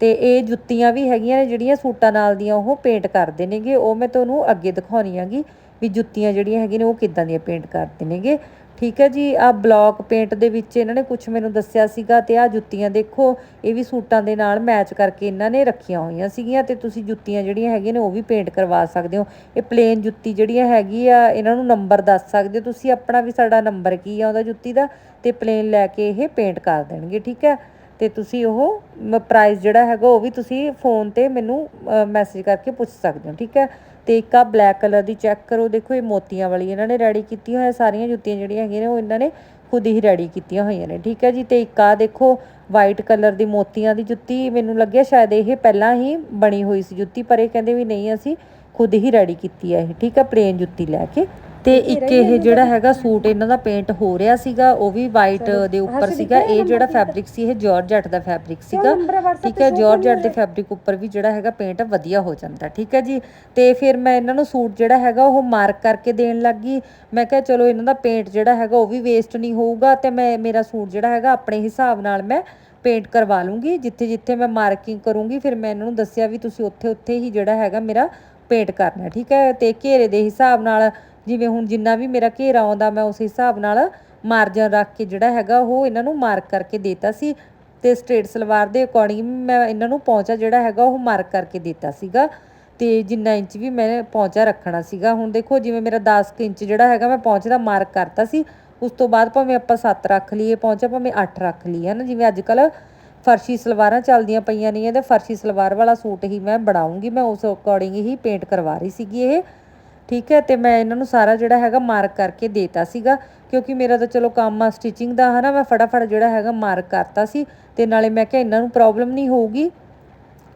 ਤੇ ਇਹ ਜੁੱਤੀਆਂ ਵੀ ਹੈਗੀਆਂ ਨੇ, ਜਿਹੜੀਆਂ ਸੂਟਾਂ ਨਾਲ ਦੀਆਂ ਉਹ ਪੇਂਟ ਕਰਦੇ ਨੇਗੇ। ਉਹ ਮੈਂ ਤੁਹਾਨੂੰ ਅੱਗੇ ਦਿਖਾਉਣੀ ਹੈਗੀ ਵੀ ਜੁੱਤੀਆਂ ਜਿਹੜੀਆਂ ਹੈਗੀਆਂ ਨੇ, ਉਹ ਕਿੱਦਾਂ ਦੀਆਂ ਪੇਂਟ ਕਰਦੇ ਨੇਗੇ। ਠੀਕ ਹੈ ਜੀ ਆ ਬਲੌਕ ਪੇਂਟ ਦੇ ਵਿੱਚ ਇਹਨਾਂ ਨੇ ਕੁਝ ਮੈਨੂੰ ਦੱਸਿਆ ਸੀਗਾ ਤੇ ਆ ਜੁੱਤੀਆਂ ਦੇਖੋ, ਇਹ ਵੀ ਸੂਟਾਂ ਦੇ ਨਾਲ ਮੈਚ ਕਰਕੇ ਇਹਨਾਂ ਨੇ ਰੱਖੀਆਂ ਹੋਈਆਂ ਸੀਗੀਆਂ ਤੇ ਤੁਸੀਂ ਜੁੱਤੀਆਂ ਜਿਹੜੀਆਂ ਹੈਗੀਆਂ ਨੇ, ਉਹ ਵੀ ਪੇਂਟ ਕਰਵਾ ਸਕਦੇ ਹੋ। ਇਹ ਪਲੇਨ ਜੁੱਤੀ ਜਿਹੜੀਆਂ ਹੈਗੀ ਆ, ਇਹਨਾਂ ਨੂੰ ਨੰਬਰ ਦੱਸ ਸਕਦੇ ਹੋ ਤੁਸੀਂ, ਆਪਣਾ ਵੀ ਸਾਡਾ ਨੰਬਰ ਕੀ ਆ ਉਹਦਾ ਜੁੱਤੀ ਦਾ ਤੇ ਪਲੇਨ ਲੈ ਕੇ ਇਹ ਪੇਂਟ ਕਰ ਦੇਣਗੇ, ਠੀਕ ਹੈ। ਤੇ ਤੁਸੀਂ ਉਹ ਪ੍ਰਾਈਸ ਜਿਹੜਾ ਹੈਗਾ ਉਹ ਵੀ ਤੁਸੀਂ ਫੋਨ ਤੇ ਮੈਨੂੰ ਮੈਸੇਜ ਕਰਕੇ ਪੁੱਛ ਸਕਦੇ ਹੋ, ਠੀਕ ਹੈ? ਤੇ ਇੱਕ ਆ ਬਲੈਕ ਕਲਰ ਦੀ ਚੈੱਕ ਕਰੋ, ਦੇਖੋ ਇਹ ਮੋਤੀਆਂ ਵਾਲੀ ਇਹਨਾਂ ਨੇ ਰੈਡੀ ਕੀਤੀ ਹੋਇਆ ਸਾਰੀਆਂ ਜੁੱਤੀਆਂ ਜਿਹੜੀਆਂ ਹੈਗੀਆਂ ਨੇ ਉਹ ਇਹਨਾਂ ਨੇ ਖੁਦ ਹੀ ਰੈਡੀ ਕੀਤੀਆਂ ਹੋਈਆਂ ਨੇ, ਠੀਕ ਹੈ ਜੀ? ਤੇ ਇੱਕ ਆ ਦੇਖੋ ਵਾਈਟ ਕਲਰ ਦੀ ਮੋਤੀਆਂ ਦੀ ਜੁੱਤੀ ਮੈਨੂੰ ਲੱਗਿਆ ਸ਼ਾਇਦ ਇਹ ਪਹਿਲਾਂ ਹੀ ਬਣੀ ਹੋਈ ਸੀ ਜੁੱਤੀ, ਪਰ ਇਹ ਕਹਿੰਦੇ ਵੀ ਨਹੀਂ, ਅਸੀਂ ਖੁਦ ਹੀ ਰੈਡੀ ਕੀਤੀ ਹੈ ਇਹ, ਠੀਕ ਹੈ? ਪਲੇਨ ਜੁੱਤੀ ਲੈ ਕੇ। ਤੇ ਇੱਕ ਇਹ ਜਿਹੜਾ ਹੈਗਾ ਸੂਟ ਇਹਨਾਂ ਦਾ ਪੇਂਟ ਹੋ ਰਿਹਾ ਸੀਗਾ ਉਹ ਵੀ ਵਾਈਟ ਦੇ ਉੱਪਰ ਸੀਗਾ। ਇਹ ਜਿਹੜਾ ਫੈਬਰਿਕ ਸੀ ਇਹ ਜਾਰਜਟ ਦਾ ਫੈਬਰਿਕ ਸੀਗਾ। ਠੀਕ ਹੈ ਜਾਰਜਟ ਦੇ ਫੈਬਰਿਕ ਉੱਪਰ ਵੀ ਜਿਹੜਾ ਹੈਗਾ ਪੇਂਟ ਵਧੀਆ ਹੋ ਜਾਂਦਾ ਠੀਕ ਹੈ ਜੀ। ਤੇ ਫਿਰ ਮੈਂ ਇਹਨਾਂ ਨੂੰ ਸੂਟ ਜਿਹੜਾ ਹੈਗਾ ਉਹ ਮਾਰਕ ਕਰਕੇ ਦੇਣ ਲੱਗੀ ਮੈਂ ਕਿਹਾ ਚਲੋ ਇਹਨਾਂ ਦਾ ਪੇਂਟ ਜਿਹੜਾ ਹੈਗਾ ਉਹ ਵੀ ਵੇਸਟ ਨਹੀਂ ਹੋਊਗਾ ਤੇ ਮੈਂ ਮੇਰਾ ਸੂਟ ਜਿਹੜਾ ਹੈਗਾ ਆਪਣੇ ਹਿਸਾਬ ਨਾਲ ਮੈਂ ਪੇਂਟ ਕਰਵਾ ਲੂੰਗੀ। ਜਿੱਥੇ ਜਿੱਥੇ ਮੈਂ ਮਾਰਕਿੰਗ ਕਰੂੰਗੀ ਫਿਰ ਮੈਂ ਇਹਨਾਂ ਨੂੰ ਦੱਸਿਆ ਵੀ ਤੁਸੀਂ ਉੱਥੇ ਉੱਥੇ ਹੀ ਜਿਹੜਾ ਹੈਗਾ ਮੇਰਾ ਪੇਂਟ ਕਰਨਾ ਠੀਕ ਹੈ। ਤੇ ਘੇਰੇ ਦੇ ਹਿਸਾਬ ਨਾਲ ਜਿਵੇਂ ਹੁਣ ਜਿੰਨਾ ਵੀ ਮੇਰਾ ਘੇਰਾ ਆਉਂਦਾ, ਮੈਂ ਉਸ ਹਿਸਾਬ ਨਾਲ ਮਾਰਜਨ ਰੱਖ ਕੇ ਜਿਹੜਾ ਹੈਗਾ ਉਹ ਇਹਨਾਂ ਨੂੰ ਮਾਰਕ ਕਰਕੇ ਦਿੱਤਾ ਸੀ ਤੇ ਸਟ੍ਰੇਟ ਸਲਵਾਰ ਦੇ ਅਕੋਰਡਿੰਗ ਮੈਂ ਇਹਨਾਂ ਨੂੰ ਪਹੁੰਚਾ ਜਿਹੜਾ ਹੈਗਾ ਉਹ ਮਾਰਕ ਕਰਕੇ ਦਿੱਤਾ ਸੀਗਾ ਤੇ ਜਿੰਨਾ ਇੰਚ ਵੀ ਮੈਂ ਪਹੁੰਚਾ ਰੱਖਣਾ ਸੀਗਾ। ਹੁਣ ਦੇਖੋ ਜਿਵੇਂ ਮੇਰਾ 10 ਕੁ ਇੰਚ ਜਿਹੜਾ ਹੈਗਾ ਮੈਂ ਪਹੁੰਚ ਦਾ ਮਾਰਕ ਕਰਤਾ ਸੀ, ਉਸ ਤੋਂ ਬਾਅਦ ਭਾਵੇਂ ਆਪਾਂ 7 ਰੱਖ ਲਈਏ ਪਹੁੰਚਾ ਭਾਵੇਂ 8 ਰੱਖ ਲਈਏ ਨਾ ਜਿਵੇਂ ਅੱਜ ਕੱਲ ਫਰਸ਼ੀ ਸਲਵਾਰਾਂ ਚੱਲਦੀਆਂ ਪਈਆਂ ਨਹੀਂ ਤੇ ਫਰਸ਼ੀ ਸਲਵਾਰ ਵਾਲਾ ਸੂਟ ਹੀ ਮੈਂ ਬਣਾਉਂਗੀ, ਮੈਂ ਉਸ ਅਕੋਰਡਿੰਗ ਹੀ ਪੇਂਟ ਕਰਵਾ ਰਹੀ ਸੀਗੀ ਇਹ। ਠੀਕ ਹੈ, ਤੇ ਮੈਂ ਇਹਨਾਂ ਨੂੰ ਸਾਰਾ ਜਿਹੜਾ ਹੈਗਾ ਮਾਰਕ ਕਰਕੇ ਦੇਤਾ ਸੀਗਾ, ਕਿਉਂਕਿ ਮੇਰਾ ਤਾਂ ਚਲੋ ਕੰਮ ਆ ਸਟਿਚਿੰਗ ਦਾ, ਹਨਾ, ਮੈਂ ਫਟਾਫਟ ਜਿਹੜਾ ਹੈਗਾ ਮਾਰਕ ਕਰਤਾ ਸੀ, ਤੇ ਨਾਲੇ ਮੈਂ ਕਿਹਾ ਇਹਨਾਂ ਨੂੰ ਪ੍ਰੋਬਲਮ ਨਹੀਂ ਹੋਊਗੀ,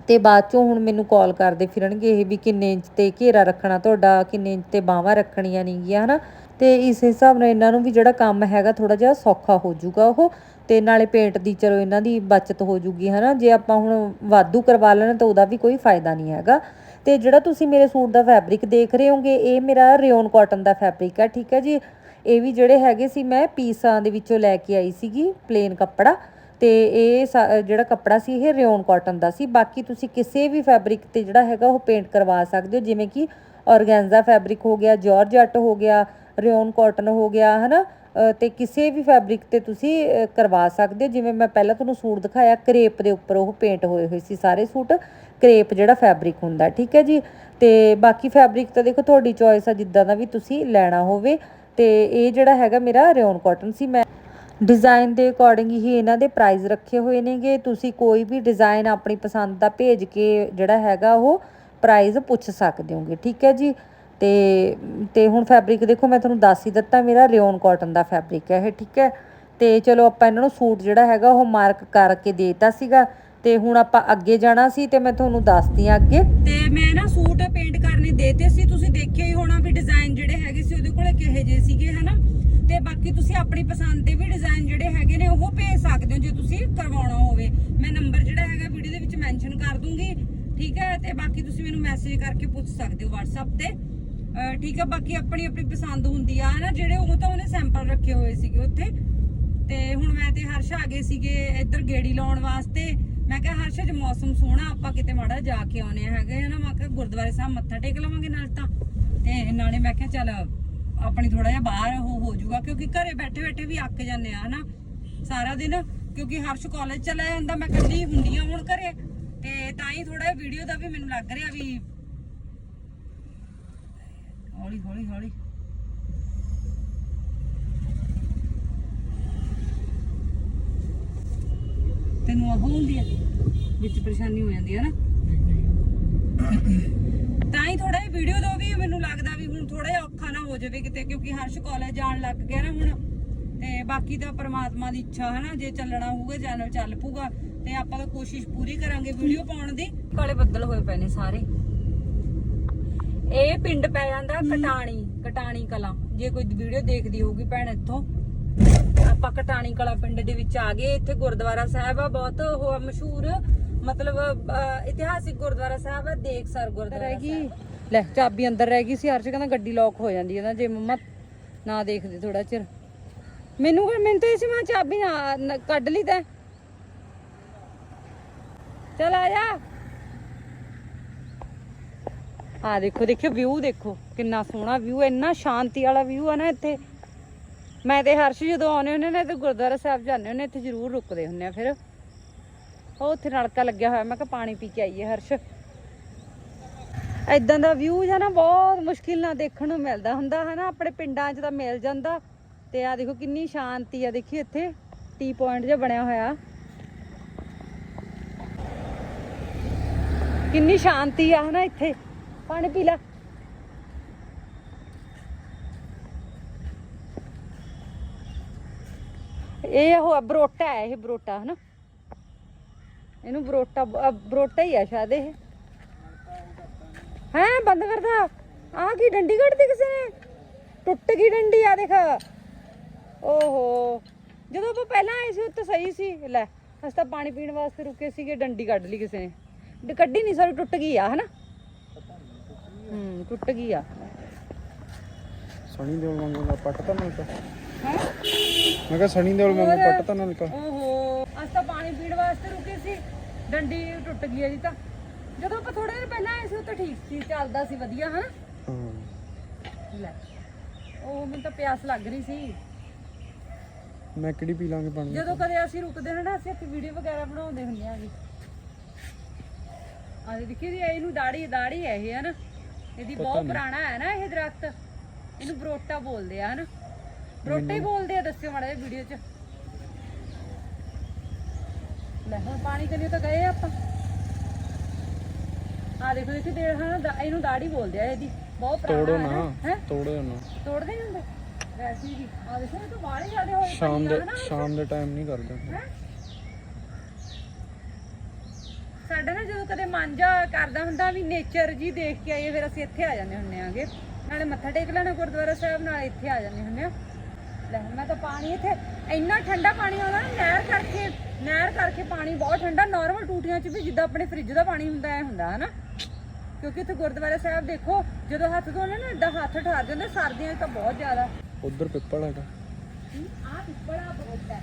ਤੇ ਬਾਅਦ ਚੋਂ ਹੁਣ ਮੈਨੂੰ ਕਾਲ ਕਰਦੇ ਫਿਰਨਗੇ ਇਹ ਵੀ ਕਿੰਨੇ ਇੰਚ ਤੇ ਘੇਰਾ ਰੱਖਣਾ ਤੁਹਾਡਾ, ਕਿੰਨੇ ਇੰਚ ਤੇ ਬਾਹਾਂ ਰੱਖਣੀਆਂ ਨੇਗੀਆਂ, ਹਨਾ, ਤੇ ਇਸ ਹਿਸਾਬ ਨਾਲ ਇਹਨਾਂ ਨੂੰ ਵੀ ਜਿਹੜਾ ਕੰਮ ਹੈਗਾ ਥੋੜਾ ਜਿਹਾ ਸੌਖਾ ਹੋ ਜਾਊਗਾ ਉਹ, ਤੇ ਨਾਲੇ ਪੇਂਟ ਦੀ ਚਲੋ ਇਹਨਾਂ ਦੀ ਬਚਤ ਹੋ ਜੂਗੀ ਹਨਾ, ਜੇ ਆਪਾਂ ਹੁਣ ਵਾਧੂ ਕਰਵਾ ਲੈਣਾ ਤਾਂ ਉਹਦਾ ਵੀ ਕੋਈ ਫਾਇਦਾ ਨਹੀਂ ਹੈਗਾ। ਤੇ ਜਿਹੜਾ ਤੁਸੀਂ ਮੇਰੇ ਸੂਟ ਦਾ ਫੈਬਰਿਕ ਦੇਖ ਰਹੇ ਹੋਗੇ, ਇਹ ਮੇਰਾ ਰਿਓਨ ਕਾਟਨ ਦਾ ਫੈਬਰਿਕ ਹੈ ਠੀਕ ਹੈ ਜੀ। ਇਹ ਵੀ ਜਿਹੜੇ ਹੈਗੇ ਸੀ ਮੈਂ ਪੀਸਾਂ ਦੇ ਵਿੱਚੋਂ ਲੈ ਕੇ ਆਈ ਸੀਗੀ ਪਲੇਨ ਕੱਪੜਾ। ਤੇ ਇਹ ਸਾ- ਜਿਹੜਾ ਕੱਪੜਾ ਸੀ, ਇਹ ਰਿਓਨ ਕਾਟਨ ਦਾ ਸੀ। ਬਾਕੀ ਤੁਸੀਂ ਕਿਸੇ ਵੀ ਫੈਬਰਿਕ ਤੇ ਜਿਹੜਾ ਹੈਗਾ, ਉਹ ਪੇਂਟ ਕਰਵਾ ਸਕਦੇ ਹੋ। ਜਿਵੇਂ ਕਿ ਔਰਗੈਂਜ਼ਾ ਫੈਬਰਿਕ ਹੋ ਗਿਆ ਜਾਰਜਟ ਹੋ ਗਿਆ ਰਿਓਨ ਕਾਟਨ ਹੋ ਗਿਆ ਹਨਾ? ਅ, ਤੇ ਕਿਸੇ ਵੀ ਫੈਬਰਿਕ ਤੇ ਤੁਸੀਂ ਕਰਵਾ ਸਕਦੇ ਹੋ। ਜਿਵੇਂ ਮੈਂ ਪਹਿਲਾਂ ਤੁਹਾਨੂੰ ਸੂਟ ਦਿਖਾਇਆ ਕਰੇਪ ਦੇ ਉੱਪਰ ਉਹ ਪੇਂਟ ਹੋਏ ਹੋਏ ਸੀ ਸਾਰੇ ਸੂਟ। ਕਰੇਪ ਜਿਹੜਾ ਫੈਬਰਿਕ ਹੁੰਦਾ ਠੀਕ ਹੈ ਜੀ? ਤੇ ਬਾਕੀ ਫੈਬਰਿਕ ਤਾਂ ਦੇਖੋ ਤੁਹਾਡੀ ਚੋਇਸ ਆ ਜਿੱਦਾਂ ਦਾ ਵੀ ਤੁਸੀਂ ਲੈਣਾ ਹੋਵੇ। ਤੇ ਇਹ ਜਿਹੜਾ ਹੈਗਾ ਮੇਰਾ ਰਿਓਨ ਕਾਟਨ ਸੀ। ਮੈਂ ਡਿਜ਼ਾਈਨ ਦੇ ਅਕੋਰਡਿੰਗ ਹੀ ਇਹਨਾਂ ਦੇ ਪ੍ਰਾਈਸ ਰੱਖੇ ਹੋਏ ਨੇਗੇ। ਤੁਸੀਂ ਕੋਈ ਵੀ ਡਿਜ਼ਾਈਨ ਆਪਣੀ ਪਸੰਦ ਦਾ ਭੇਜ ਕੇ ਜਿਹੜਾ ਹੈਗਾ ਉਹ ਪ੍ਰਾਈਸ ਪੁੱਛ ਸਕਦੇ ਹੋਗੇ ਠੀਕ ਹੈ ਜੀ? ਤੇ ਤੇ ਹੁਣ ਫੈਬਰਿਕ ਦੇਖੋ ਮੈਂ ਤੁਹਾਨੂੰ ਦੱਸ ਹੀ ਦਿੱਤਾ ਮੇਰਾ ਰਿਓਨ ਕਾਟਨ ਦਾ ਫੈਬਰਿਕ ਹੈ ਇਹ, ਠੀਕ ਹੈ? ਤੇ ਚਲੋ ਆਪਾਂ ਇਹਨਾਂ ਨੂੰ ਸੂਟ ਜਿਹੜਾ ਹੈਗਾ ਉਹ ਮਾਰਕ ਕਰਕੇ ਦੇਤਾ ਸੀਗਾ, ਤੇ ਹੁਣ ਆਪਾਂ ਅੱਗੇ ਜਾਣਾ ਸੀ ਤੇ ਮੈਂ ਤੁਹਾਨੂੰ ਦੱਸਦੀ ਆ ਅੱਗੇ। ਤੇ ਮੈਂ ਨਾ ਸੂਟ ਪੇਂਟ ਕਰਨੇ ਦੇਤੇ ਸੀ, ਤੁਸੀਂ ਦੇਖਿਆ ਹੀ ਹੋਣਾ ਵੀ ਡਿਜ਼ਾਈਨ ਜਿਹੜੇ ਹੈਗੇ ਸੀ ਉਹਦੇ ਕੋਲੇ ਕਿਹੇ ਜੇ ਸੀਗੇ, ਹਨਾ? ਤੇ ਬਾਕੀ ਤੁਸੀਂ ਆਪਣੀ ਪਸੰਦ ਦੇ ਵੀ ਡਿਜ਼ਾਈਨ ਜਿਹੜੇ ਹੈਗੇ ਨੇ ਉਹ ਭੇਜ ਸਕਦੇ ਹੋ ਜੇ ਤੁਸੀਂ ਕਰਵਾਉਣਾ ਹੋਵੇ। ਮੈਂ ਨੰਬਰ ਜਿਹੜਾ ਹੈਗਾ ਵੀਡੀਓ ਦੇ ਵਿੱਚ ਮੈਂਸ਼ਨ ਕਰ ਦੂੰਗੀ, ਠੀਕ ਹੈ? ਤੇ ਬਾਕੀ ਤੁਸੀਂ ਮੈਨੂੰ ਮੈਸੇਜ ਕਰਕੇ ਪੁੱਛ ਸਕਦੇ ਹੋ WhatsApp ਤੇ। ਠੀਕ ਆ, ਬਾਕੀ ਆਪਣੀ ਆਪਣੀ ਪਸੰਦ ਹੁੰਦੀ ਆ ਨਾ ਜਿਹੜੇ ਉਹ ਤਾਂ ਉਹਨੇ ਸੈਂਪਲ ਰੱਖੇ ਹੋਏ ਸੀਗੇ ਉੱਥੇ। ਤੇ ਹੁਣ ਮੈਂ ਤੇ ਹਰਸ਼ ਆ ਗਏ ਸੀਗੇ ਇੱਧਰ ਗੇੜੀ ਲਾਉਣ ਵਾਸਤੇ। ਮੈਂ ਕਿਹਾ, ਹਰਸ਼, ਅੱਜ ਮੌਸਮ ਸੋਹਣਾ, ਆਪਾਂ ਕਿਤੇ ਮਾੜਾ ਜਾ ਕੇ ਆਉਣੇ ਹੈਗੇ ਹਨਾ ਮੈਂ ਕਿਹਾ, ਗੁਰਦੁਆਰੇ ਸਾਹਿਬ ਮੱਥਾ ਟੇਕ ਲਵਾਂਗੇ ਨਾਲ ਤਾਂ। ਤੇ ਨਾਲੇ ਮੈਂ ਕਿਹਾ, ਚੱਲ ਆਪਣੀ ਥੋੜਾ ਜਿਹਾ ਬਾਹਰ ਉਹ ਹੋ ਜਾਊਗਾ, ਕਿਉਂਕਿ ਘਰੇ ਬੈਠੇ ਬੈਠੇ ਵੀ ਅੱਕ ਜਾਂਦੇ ਆ, ਹਨਾ? ਸਾਰਾ ਦਿਨ, ਕਿਉਂਕਿ ਹਰਸ਼ ਕਾਲਜ ਚਲਾ ਜਾਂਦਾ, ਮੈਂ ਇਕੱਲੀ ਹੁੰਦੀ ਆ ਹੁਣ ਘਰੇ। ਤੇ ਤਾਂ ਹੀ ਥੋੜਾ ਵੀਡੀਓ ਦਾ ਵੀ ਮੈਨੂੰ ਲੱਗ ਰਿਹਾ ਵੀ ਹੌਲੀ ਹੌਲੀ ਹੌਲੀ। ਤੈਨੂੰ ਆਹ ਹੁੰਦੀ ਆ, ਵਿੱਚ ਪਰੇਸ਼ਾਨੀ ਹੋ ਜਾਂਦੀ ਹੈ ਨਾ। ਤਾਂ ਹੀ ਥੋੜਾ ਜਿਹਾ ਵੀਡੀਓ ਦੋ ਵੀ ਮੈਨੂੰ ਲੱਗਦਾ ਵੀ ਹੁਣ ਥੋੜਾ ਜਿਹਾ ਔਖਾ ਨਾ ਹੋ ਜਾਵੇ ਕਿਤੇ, ਕਿਉਂਕਿ ਹਰਸ਼ ਕਾਲਜ ਜਾਣ ਲੱਗ ਗਿਆ ਨਾ ਹੁਣ। ਤੇ ਬਾਕੀ ਤਾਂ ਪ੍ਰਮਾਤਮਾ ਦੀ ਇੱਛਾ ਹੈ ਨਾ, ਜੇ ਚੱਲਣਾ ਹੋਊਗਾ, ਚੈਨਲ ਚੱਲ ਪੂਗਾ ਤੇ ਆਪਾਂ ਤਾਂ ਕੋਸ਼ਿਸ਼ ਪੂਰੀ ਕਰਾਂਗੇ ਵੀਡੀਓ ਪਾਉਣ ਦੀ। ਕਾਲੇ ਬੱਦਲ ਹੋਏ ਪਏ ਨੇ ਸਾਰੇ। ਇਹ ਪਿੰਡ ਪੈ ਜਾਂਦਾ ਕਟਾਣੀ ਕਟਾਣੀ ਕਲਾਂ। ਜੇ ਕੋਈ ਵੀਡੀਓ ਦੇਖਦੀ ਹੋਊਗੀ ਭੈਣ ਇੱਥੋਂ ਆਪਾਂ ਕਟਾਣੀ ਕਲਾ ਪਿੰਡ ਦੇ ਵਿੱਚ ਆ ਗਏ। ਇੱਥੇ ਗੁਰਦੁਆਰਾ ਸਾਹਿਬ ਆ ਬਹੁਤ ਉਹ ਮਸ਼ਹੂਰ ਮਤਲਬ ਇਤਿਹਾਸਿਕ ਗੁਰਦੁਆਰਾ ਸਾਹਿਬ ਹੈ ਦੇਖਸਰ ਗੁਰਦੁਆਰਾ ਰਹਿ ਗਈ। ਲੈ ਚਾਬੀ ਅੰਦਰ ਰਹਿ ਗਈ ਸੀ ਹਰਸ਼ ਕਹਿੰਦਾ ਗੱਡੀ ਲੌਕ ਹੋ ਜਾਂਦੀ ਹੈ ਨਾ ਜੇ ਮੰਮਾ ਨਾ ਦੇਖਦੇ ਥੋੜਾ ਚਿਰ। ਮੈਨੂੰ ਮੈਨੂੰ ਤਾਂ ਇਸੇ ਮਾਂ ਚਾਬੀ ਨਾ ਕੱਢ ਲਈ ਤੈਂ। ਚਲ ਆ ਜਾ। ਆ ਦੇਖੋ, ਦੇਖਿਓ ਵਿਊ ਦੇਖੋ, ਕਿੰਨਾ ਸੋਹਣਾ ਵਿਊ ਇੰਨਾ ਸ਼ਾਂਤੀ ਵਾਲਾ ਵਿਊ ਆ ਨਾ ਇੱਥੇ। ਮੈਂ ਤੇ ਹਰਸ਼ ਜਦੋਂ ਆਉਨੇ ਹੁੰਨੇ ਨੇ ਤੇ ਗੁਰਦੁਆਰਾ ਸਾਹਿਬ ਜਾਂਦੇ ਹੁੰਨੇ ਇੱਥੇ ਜ਼ਰੂਰ ਰੁਕਦੇ ਹੁੰਨੇ ਆ ਫਿਰ। ਉਹ ਉੱਥੇ ਨਲਕਾ ਲੱਗਿਆ ਹੋਇਆ, ਮੈਂ ਕਿਹਾ ਪਾਣੀ ਪੀ ਕੇ ਆਈਏ ਹਰਸ਼। ਐਦਾਂ ਦਾ ਵਿਊ ਜਾਂ ਨਾ ਬਹੁਤ ਮੁਸ਼ਕਿਲ ਨਾਲ ਦੇਖਣ ਨੂੰ ਮਿਲਦਾ ਹੁੰਦਾ ਹੈ ਨਾ ਆਪਣੇ ਪਿੰਡਾਂ 'ਚ ਤਾਂ ਮਿਲ ਜਾਂਦਾ। ਤੇ ਆ ਦੇਖੋ ਕਿੰਨੀ ਸ਼ਾਂਤੀ ਆ, ਦੇਖੀ ਇੱਥੇ ਟੀ ਪੁਆਇੰਟ ਜਿਹਾ ਬਣਿਆ ਹੋਇਆ। ਕਿੰਨੀ ਸ਼ਾਂਤੀ ਆ, ਹਨਾ, ਇੱਥੇ। ਪਾਣੀ ਪੀ ਲੈ। ਇਹ ਉਹ ਬਰੋਟਾ ਹੈ, ਇਹ ਬਰੋਟਾ, ਹਨਾ? ਇਹਨੂੰ ਬਰੋਟਾ ਬਰੋਟਾ ਹੀ ਆ ਸ਼ਾਇਦ ਇਹ। ਹੈ, ਬੰਦ ਕਰਦਾ। ਆ ਕੀ ਡੰਡੀ ਕੱਢਦੀ ਕਿਸੇ ਨੇ? ਟੁੱਟ ਗਈ ਡੰਡੀ ਆ ਦੇਖ। ਓਹੋ। ਜਦੋਂ ਆਪਾਂ ਪਹਿਲਾਂ ਆਏ ਸੀ ਉੱਤੇ ਸਹੀ ਸੀ। ਲੈ, ਅਸੀਂ ਤਾਂ ਪਾਣੀ ਪੀਣ ਵਾਸਤੇ ਰੁਕੇ ਸੀਗੇ, ਡੰਡੀ ਕੱਢ ਲਈ ਕਿਸੇ ਨੇ। ਕੱਢੀ ਨਹੀਂ ਸਾਰੀ ਟੁੱਟ ਗਈ ਆ, ਹਨਾ? ਹੂੰ ਟੁੱਟ ਗਈ ਆ। ਸਣੀ ਦੇਵਲ ਵਾਂਗੂ ਪੱਟ ਤਾਂ ਨਲਕਾ। ਹੈ? ਮੈਂ ਕਿਹਾ ਸਣੀ ਦੇਵਲ ਵਾਂਗੂ ਪੱਟ ਤਾਂ ਨਲਕਾ। ਓਹੋ ਅਸੀਂ ਤਾਂ ਪਾਣੀ ਪੀਣ ਵਾਸਤੇ ਰੁਕੇ ਸੀ। ਡੰਡੀ ਟੁੱਟ ਗਈ ਆ ਜੀ ਤਾਂ। ਜਦੋਂ ਆਪਾਂ ਥੋੜੇ ਦਿਨ ਪਹਿਲਾਂ ਆਏ ਸੀ ਤਾਂ ਠੀਕ ਸੀ ਚੱਲਦਾ ਸੀ ਵਧੀਆ ਹਨਾ? ਹਾਂ। ਲੈ ਉਹ ਮੈਨੂੰ ਤਾਂ ਪਿਆਸ ਲੱਗ ਰਹੀ ਸੀ। ਮੈਂ ਕਿਹੜੀ ਪੀ ਲਾਂਗੇ ਪਾਣੀ? ਜਦੋਂ ਕਦੇ ਅਸੀਂ ਰੁਕਦੇ ਹਾਂ ਨਾ ਅਸੀਂ ਇੱਕ ਵੀਡੀਓ ਵਗੈਰਾ ਬਣਾਉਂਦੇ ਹੁੰਦੇ ਆਂਗੇ ਆ ਦੇਖੀ ਜੀ ਇਹਨੂੰ ਦਾੜੀ ਦਾੜੀ ਹੈ ਇਹ ਹਨ? ਇਹਦੀ ਬਹੁਤ ਪੁਰਾਣਾ ਹੈ ਨਾ ਇਹ ਦਰਖਤ। ਇਹਨੂੰ ਬਰੋਟਾ ਬੋਲਦੇ ਆ ਹਨ? ਬਰੋਟਾ ਹੀ ਬੋਲਦੇ ਆ ਦੱਸਿਓ ਮਾੜਾ ਜਿਹਾ ਵੀਡੀਓ 'ਚ। ਲੈ ਹੁਣ ਪਾਣੀ ਕਰੀਓ ਤਾਂ ਗਏ ਆਪਾਂ। ਆ ਦੇਖੋ ਦੇਖੀ ਦੇ ਹਾਂ ਇਹਨੂੰ ਦਾੜੀ ਬੋਲਦੇ ਆ ਇਹਦੀ। ਬਹੁਤ ਪੁਰਾਣਾ ਤੋੜੋ ਹੈ ਨਾ ਹੈ? ਤੋੜੋ ਨਾ ਤੋੜਦੇ ਨਹੀਂ ਹੁੰਦੇ ਵੈਸੇ ਹੀ ਆ ਦੇਖੋ ਇਹ ਤਾਂ ਬਾਹਲੇ ਜ਼ਿਆਦੇ ਹੋਏ ਸ਼ਾਮ ਦੇ। ਸ਼ਾਮ ਦੇ ਟਾਈਮ ਨਹੀਂ ਕਰਦੇ। ਹੈਂ? ਸਾਡਾ ਨਾ ਜਦੋਂ ਕਦੇ ਮਨ ਜਾ ਕਰਦਾ ਹੁੰਦਾ ਵੀ ਨੇਚਰ ਜੀ ਦੇਖ ਕੇ ਆਈਏ ਫਿਰ ਅਸੀਂ ਇੱਥੇ ਆ ਜਾਂਦੇ ਹੁੰਨੇ ਆਂਗੇ ਨਾਲੇ ਮੱਥਾ ਟੇਕ ਲੈਣਾ ਗੁਰਦੁਆਰਾ ਸਾਹਿਬ ਨਾਲ ਇੱਥੇ ਆ ਜਾਂਦੇ ਹੁੰਨੇ ਆ ਲੈ ਮੈਂ ਤਾਂ ਪਾਣੀ ਇੱਥੇ ਇੰਨਾ ਠੰਡਾ ਪਾਣੀ ਆਉਂਦਾ ਨਾ ਨਹਿਰ ਕਰਕੇ ਨਹਿਰ ਕਰਕੇ ਪਾਣੀ ਬਹੁਤ ਠੰਡਾ ਨਾਰਮਲ ਟੂਟੀਆਂ 'ਚ ਵੀ ਜਿੱਦਾਂ ਆਪਣੇ ਫ੍ਰਿਜ ਦਾ ਪਾਣੀ ਹੁੰਦਾ ਐ ਹੁੰਦਾ ਹਨਾ। ਕਿਉਂਕਿ ਇੱਥੇ ਗੁਰਦੁਆਰਾ ਸਾਹਿਬ ਦੇਖੋ ਜਦੋਂ ਹੱਥ ਧੋਣੇ ਨਾ ਇਦਾਂ ਹੱਥ ਠਾਰ ਜਾਂਦੇ ਸਰਦੀਆਂ 'ਚ ਤਾਂ ਬਹੁਤ ਜ਼ਿਆਦਾ। ਉਧਰ ਪਿੱਪਲ ਹੈਗਾ। ਆ ਪਿੱਪਲਾ ਬਹੁਤ ਹੈ।